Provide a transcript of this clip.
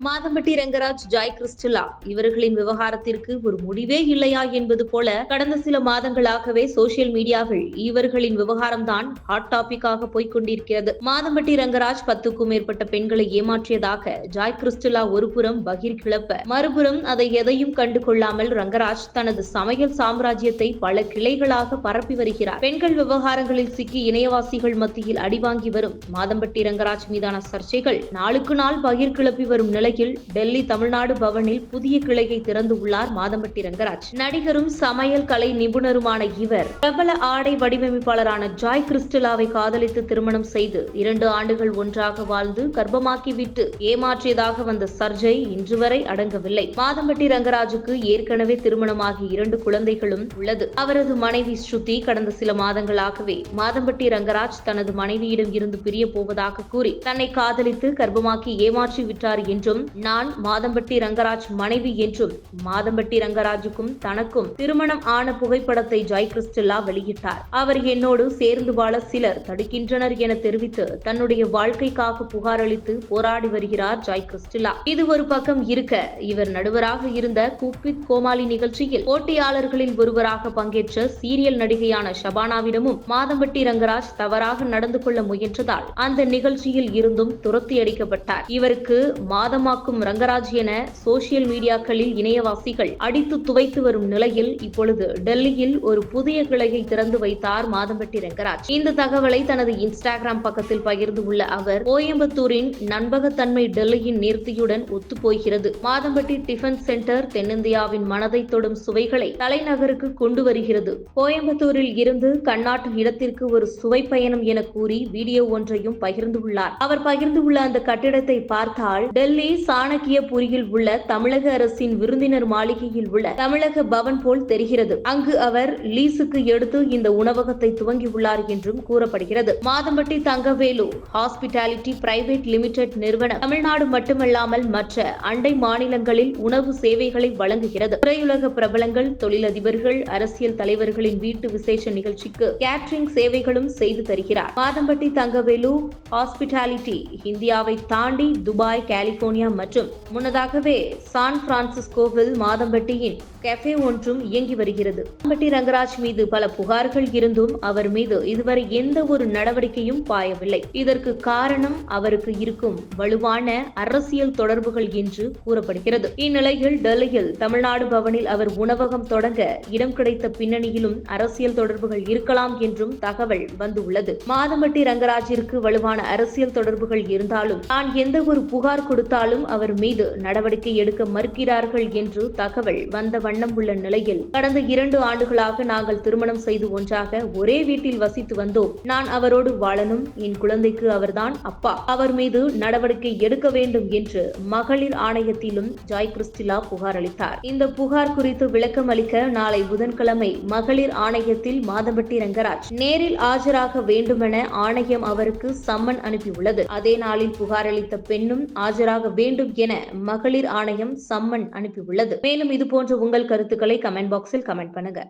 Madhampatti Rangaraj Joy கிறிஸ்டலா இவர்களின் விவகாரத்திற்கு ஒரு முடிவே இல்லையா என்பது போல கடந்த சில மாதங்களாகவே சோசியல் மீடியாவில் இவர்களின் விவகாரம்தான் ஹாட் டாபிக்காக போய்கொண்டிருக்கிறது மாதம்பட்டி ரங்கராஜ் பத்துக்கும் மேற்பட்ட பெண்களை ஏமாற்றியதாக ஜாய் கிறிஸ்டலா ஒருபுறம் பகிர் கிளப்ப மறுபுறம் அதை எதையும் கண்டு கொள்ளாமல் ரங்கராஜ் தனது சமையல் சாம்ராஜ்யத்தை பல கிளைகளாக பரப்பி வருகிறார். பெண்கள் விவகாரங்களில் சிக்கி இணையவாசிகள் மத்தியில் அடிவாங்கி வரும் மாதம்பட்டி ரங்கராஜ் மீதான சர்ச்சைகள் நாளுக்கு நாள் பகிர் கிளப்பி வரும் நிலை நிலையில் டெல்லி தமிழ்நாடு பவனில் புதிய கிளையை திறந்து உள்ளார் மாதம்பட்டி ரங்கராஜ். நடிகரும் சமையல் கலை நிபுணருமான இவர் பிரபல ஆடை வடிவமைப்பாளரான ஜாய் கிறிஸ்டலாவை காதலித்து திருமணம் செய்து இரண்டு ஆண்டுகள் ஒன்றாக வாழ்ந்து கர்ப்பமாக்கிவிட்டு ஏமாற்றியதாக வந்த சர்ஜை இன்று வரை அடங்கவில்லை. மாதம்பட்டி ரங்கராஜுக்கு ஏற்கனவே திருமணமாகி இரண்டு குழந்தைகளும் உள்ளது. அவரது மனைவி ஸ்ருதி கடந்த சில மாதங்களாகவே மாதம்பட்டி ரங்கராஜ் தனது மனைவியிடம் இருந்து பிரிய போவதாக கூறி தன்னை காதலித்து கர்ப்பமாக்கி ஏமாற்றி விட்டார் என்றும் என்றும் நான் மாதம்பட்டி ரங்கராஜ் மனைவி என்றும் மாதம்பட்டி ரங்கராஜுக்கும் தனக்கும் திருமணம் ஆன புகைப்படத்தை ஜாய் கிறிஸ்டல்லா வெளியிட்டார். அவர் என்னோடு சேர்ந்து வாழ சிலர் தடுக்கின்றனர் என தெரிவித்து தன்னுடைய வாழ்க்கைக்காக புகார் அளித்து போராடி வருகிறார் ஜாய் கிறிஸ்டல்லா இது ஒரு பக்கம் இருக்க இவர் நடுவராக இருந்த குக்வித் கோமாளி நிகழ்ச்சியில் போட்டியாளர்களில் ஒருவராக பங்கேற்ற சீரியல் நடிகையான ஷபானாவிடமும் மாதம்பட்டி ரங்கராஜ் தவறாக நடந்து கொள்ள முயன்றதால் அந்த நிகழ்ச்சியில் இருந்தும் துரத்தி அடிக்கப்பட்டார் இவருக்கு மாதம் மாதமாக்கும் ரங்கராஜ் என சோசியல் மீடியாக்களில் இணையவாசிகள் அடித்து துவைத்து வரும் நிலையில் இப்பொழுது டெல்லியில் ஒரு புதிய கிளையை திறந்து வைத்தார் மாதம்பட்டி ரங்கராஜ். இந்த தகவலை தனது இன்ஸ்டாகிராம் பக்கத்தில் பகிர்ந்து உள்ள அவர் கோயம்புத்தூரின் நண்பகத்தன்மை டெல்லியின் நேர்த்தியுடன் ஒத்துப்போகிறது. மாதம்பட்டி டிஃபன் சென்டர் தென்னிந்தியாவின் மனதை தொடும் சுவைகளை தலைநகருக்கு கொண்டு வருகிறது. கோயம்புத்தூரில் இருந்து கண்ணாட்டு இடத்திற்கு ஒரு சுவை பயணம் என கூறி வீடியோ ஒன்றையும் பகிர்ந்துள்ளார் அவர் பகிர்ந்துள்ள அந்த கட்டிடத்தை பார்த்தால் டெல்லி சாணக்கியபுரியில் உள்ள தமிழக அரசின் விருந்தினர் மாளிகையில் உள்ள தமிழக பவன் போல் தெரிகிறது. அங்கு அவர் லீஸுக்கு எடுத்து இந்த உணவகத்தை துவங்கியுள்ளார் என்றும் கூறப்படுகிறது. Madhampatti Thangavelu hospitality private limited நிறுவனம் தமிழ்நாடு மட்டுமல்லாமல் மற்ற அண்டை மாநிலங்களில் உணவு சேவைகளை வழங்குகிறது. திரையுலக பிரபலங்கள் தொழிலதிபர்கள் அரசியல் தலைவர்களின் வீட்டு விசேஷ நிகழ்ச்சிக்கு கேட்டரிங் சேவைகளும் செய்து தருகிறார். மாதம்பட்டி தங்கவேலு ஹாஸ்பிட்டாலிட்டி இந்தியாவை தாண்டி துபாய் கலிபோர்னியா மற்றும் முன்னதாகவே சான் பிரான்சிஸ்கோவில் மாதம்பட்டியின் கெஃபே ஒன்றும் இயங்கி வருகிறது. மாதம்பட்டி ரங்கராஜ் மீது பல புகார்கள் இருந்தும் அவர் மீது இதுவரை எந்த ஒரு நடவடிக்கையும் பாயவில்லை. இதற்கு காரணம் அவருக்கு இருக்கும் வலுவான அரசியல் தொடர்புகள் என்று கூறப்படுகிறது. இந்நிலையில் டெல்லியில் தமிழ்நாடு பவனில் அவர் உணவகம் தொடங்க இடம் கிடைத்த பின்னணியிலும் அரசியல் தொடர்புகள் இருக்கலாம் என்றும் தகவல் வந்துள்ளது. மாதம்பட்டி ரங்கராஜிற்கு வலுவான அரசியல் தொடர்புகள் இருந்தாலும் தான் எந்த ஒரு புகார் கொடுத்தாலும் இருந்தாலும் அவர் மீது நடவடிக்கை எடுக்க மறுக்கிறார்கள் என்று தகவல் வந்த வண்ணம் உள்ள நிலையில் கடந்த இரண்டு ஆண்டுகளாக நாங்கள் திருமணம் செய்து ஒன்றாக ஒரே வீட்டில் வசித்து வந்தோம். நான் அவரோடு வாழணும் என் குழந்தைக்கு அவர்தான் அப்பா. அவர் மீது நடவடிக்கை எடுக்க வேண்டும் என்று மகளிர் ஆணையத்திலும் ஜாய் கிறிஸ்டிலா புகார் அளித்தார். இந்த புகார் குறித்து விளக்கம் அளிக்க நாளை புதன்கிழமை மகளிர் ஆணையத்தில் மாதம்பட்டி ரங்கராஜ் நேரில் ஆஜராக வேண்டுமென ஆணையம் அவருக்கு சம்மன் அனுப்பியுள்ளது. அதே நாளில் புகார் அளித்த பெண்ணும் ஆஜராக வேண்டும் என மகளிர் ஆணையம் சம்மன் அனுப்பியுள்ளது. மேலும் இது போன்ற உங்கள் கருத்துக்களை கமெண்ட் பாக்ஸில் கமெண்ட் பண்ணுங்க.